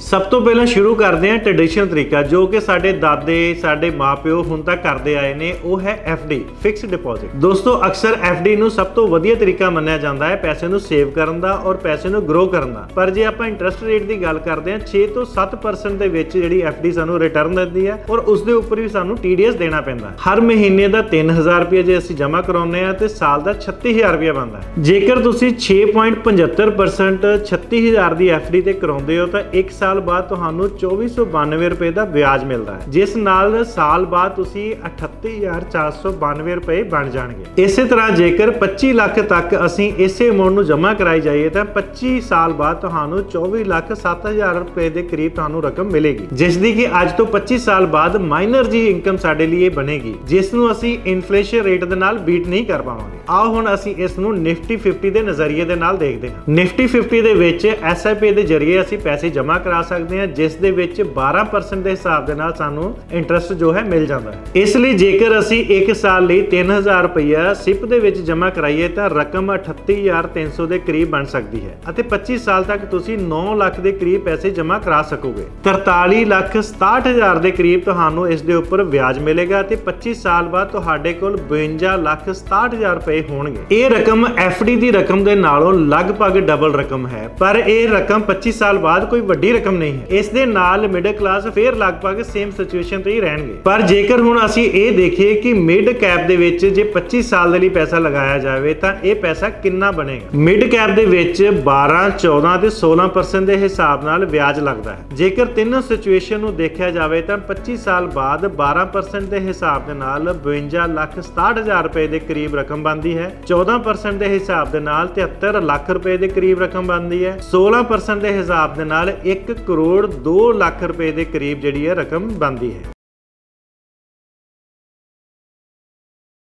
ਸਭ ਤੋਂ ਪਹਿਲਾਂ ਸ਼ੁਰੂ ਕਰਦੇ ਹਾਂ ਟ੍ਰੈਡੀਸ਼ਨਲ ਤਰੀਕਾ, ਜੋ ਕਿ ਸਾਡੇ ਦਾਦੇ, ਸਾਡੇ ਮਾਪਿਓ ਹੁਣ ਤੱਕ ਕਰਦੇ ਆਏ ਨੇ, ਉਹ ਹੈ ਡੀ ਫਿਕਸਡ ਡਿਪੋਜ਼ਿਟ ਦੋਸਤੋ, ਅਕਸਰ ਡੀ ਨੂੰ ਸਭ ਤੋਂ ਵਧੀਆ ਤਰੀਕਾ ਮੰਨਿਆ ਜਾਂਦਾ ਹੈ, ਪੈਸੇ ਨੂੰ ਸੇਵ ਕਰਨ ਦਾ ਔਰ ਪੈਸੇ ਨੂੰ ਗਰੋ ਕਰਨ ਦਾ। ਪਰ ਜੇ ਆਪਾਂ ਇੰਟਰਸਟ ਰੇਟ ਦੀ ਗੱਲ ਕਰਦੇ ਹਾਂ 6 ਤੋਂ 7% ਦੇ ਵਿੱਚ ਜਿਹੜੀ ਡੀ ਸਾਨੂੰ ਰਿਟਰਨ ਦਿੰਦੀ ਹੈ, ਔਰ ਉਸ ਦੇ ਉੱਪਰ ਵੀ ਸਾਨੂੰ TDS ਦੇਣਾ ਪੈਂਦਾ ਹਰ ਮਹੀਨੇ ਦਾ 3000 ਰੁਪਏ ਜੇ ਅਸੀਂ ਜਮ੍ਹਾਂ ਕਰਾਉਂਦੇ ਆ ਤੇ ਸਾਲ ਦਾ 36000 ਰੁਪਏ ਬਣਦਾ ਜੇਕਰ ਤੁਸੀਂ 6.75% 36000 ਦੀ ਡੀ ਤੇ ਕਰਾਉਂਦੇ ਹੋ, ਤਾਂ 1 ਸਾਲ ਬਾਅਦ ਤੁਹਾਨੂੰ 2492 ਰੁਪਏ ਦਾ ਵਿਆਜ ਮਿਲਦਾ ਹੈ, ਜਿਸ ਨਾਲ ਸਾਲ ਬਾਅਦ ਤੁਸੀਂ 38492 ਰੁਪਏ ਬਣ ਜਾਣਗੇ। ਇਸੇ ਤਰ੍ਹਾਂ ਜੇਕਰ 25 ਲੱਖ ਤੱਕ ਅਸੀਂ ਇਸੇ ਅਮਾਉਂਟ ਨੂੰ ਜਮ੍ਹਾਂ ਕਰਾਈ ਜਾਈਏ, ਤਾਂ 25 ਸਾਲ ਬਾਅਦ ਤੁਹਾਨੂੰ 24 ਲੱਖ 7000 ਰੁਪਏ ਦੇ ਕਰੀਬ ਤੁਹਾਨੂੰ ਰਕਮ ਮਿਲੇਗੀ, ਜਿਸ ਦੀ ਕਿ ਅੱਜ ਤੋਂ 25 ਸਾਲ ਬਾਅਦ ਮਾਈਨਰ ਜੀ ਇਨਕਮ ਸਾਡੇ ਲਈ ਇਹ ਬਣੇਗੀ, ਜਿਸ ਨੂੰ ਅਸੀਂ ਇਨਫਲੇਸ਼ਨ ਰੇਟ ਦੇ ਨਾਲ ਬੀਟ ਨਹੀਂ ਕਰ ਪਾਵਾਂਗੇ। ਆਓ ਹੁਣ ਅਸੀਂ ਇਸ ਨੂੰ ਨਿਫਟੀ 50 ਦੇ ਨਜ਼ਰੀਏ ਦੇ ਨਾਲ ਦੇਖਦੇ ਹਾਂ। ਨਿਫਟੀ 50 ਦੇ ਵਿੱਚ ਐਸਆਈਪੀ ਦੇ ਜ਼ਰੀਏ ਅਸੀਂ ਪੈਸੇ ਜਮ੍ਹਾਂ ਕਰਾ ਸਕਦੇ ਹਾਂ, ਜਿਸ ਦੇ ਵਿੱਚ 12% ਦੇ ਹਿਸਾਬ ਦੇ ਨਾਲ ਸਾਨੂੰ ਇੰਟਰਸਟ ਜੋ ਹੈ ਮਿਲ ਜਾਂਦਾ ਹੈ। ਇਸ ਲਈ ਜੇਕਰ ਅਸੀਂ 1 ਸਾਲ ਲਈ 3000 ਰੁਪਇਆ ਸਿਪ ਦੇ ਵਿੱਚ ਜਮ੍ਹਾਂ ਕਰਾਈਏ, ਤਾਂ ਰਕਮ 38300 ਦੇ ਕਰੀਬ ਬਣ ਸਕਦੀ ਹੈ। ਅਤੇ 25 ਸਾਲ ਤੱਕ ਤੁਸੀਂ 9 ਲੱਖ ਦੇ ਕਰੀਬ ਪੈਸੇ ਜਮ੍ਹਾਂ ਕਰਾ ਸਕੋਗੇ। 43 ਲੱਖ 67000 ਦੇ ਕਰੀਬ ਤੁਹਾਨੂੰ ਇਸ ਦੇ ਉੱਪਰ ਵਿਆਜ ਮਿਲੇਗਾ ਤੇ 25 ਸਾਲ ਬਾਅਦ ਤੁਹਾਡੇ ਕੋਲ 52 ਲੱਖ 67000 ਰੁਪਏ ਹੋਣਗੇ। ਇਹ ਰਕਮ ਡੀ ਦੀ ਰਕਮ ਦੇ ਨਾਲੋਂ ਲਗਭਗ ਡਬਲ ਰਕਮ ਹੈ। ਪਰ ਇਹ ਰਕਮ 25 ਸਾਲ ਬਾਅਦ ਕੋਈ ਵੱਡੀ ਰਕਮ ਨਹੀਂ ਹੈ। ਇਸ ਦੇ ਨਾਲ ਮਿਡਲ ਕਲਾਸ ਫੇਰ ਲਗਭਗ ਸੇਮ ਸਿਚੁਏਸ਼ਨ ਤੇ ਹੀ ਰਹਿਣਗੇ। ਪਰ ਜੇਕਰ ਹੁਣ ਅਸੀਂ ਇਹ ਦੇਖੀਏ ਕਿ ਮਿਡ ਕੈਪ ਦੇ ਵਿੱਚ ਜੇ 25 ਸਾਲ ਦੇ ਲਈ ਪੈਸਾ ਲਗਾਇਆ ਜਾਵੇ, ਤਾਂ ਇਹ ਪੈਸਾ ਕਿੰਨਾ ਬਣੇਗਾ? ਮਿਡ ਕੈਪ ਦੇ ਵਿੱਚ 12 14 ਤੇ 16% ਦੇ ਹਿਸਾਬ ਨਾਲ ਵਿਆਜ ਲੱਗਦਾ ਹੈ। ਜੇਕਰ ਤਿੰਨੋਂ ਸਿਚੁਏਸ਼ਨ ਨੂੰ ਦੇਖਿਆ ਜਾਵੇ, ਤਾਂ 25 ਸਾਲ ਬਾਅਦ 12% ਦੇ ਹਿਸਾਬ ਦੇ ਨਾਲ 52 ਲੱਖ 67000 ਰੁਪਏ ਦੇ ਕਰੀਬ ਰਕਮ ਬਣਦੀ ਹੈ। 14% ਦੇ ਹਿਸਾਬ ਦੇ ਨਾਲ 73 ਲੱਖ ਰੁਪਏ ਦੇ ਕਰੀਬ ਰਕਮ ਬਣਦੀ ਹੈ। 16% ਦੇ ਹਿਸਾਬ ਦੇ ਨਾਲ 1 ਕਰੋੜ 2 ਲੱਖ ਰੁਪਏ ਦੇ ਕਰੀਬ ਜਿਹੜੀ ਹੈ ਰਕਮ ਬਣਦੀ ਹੈ।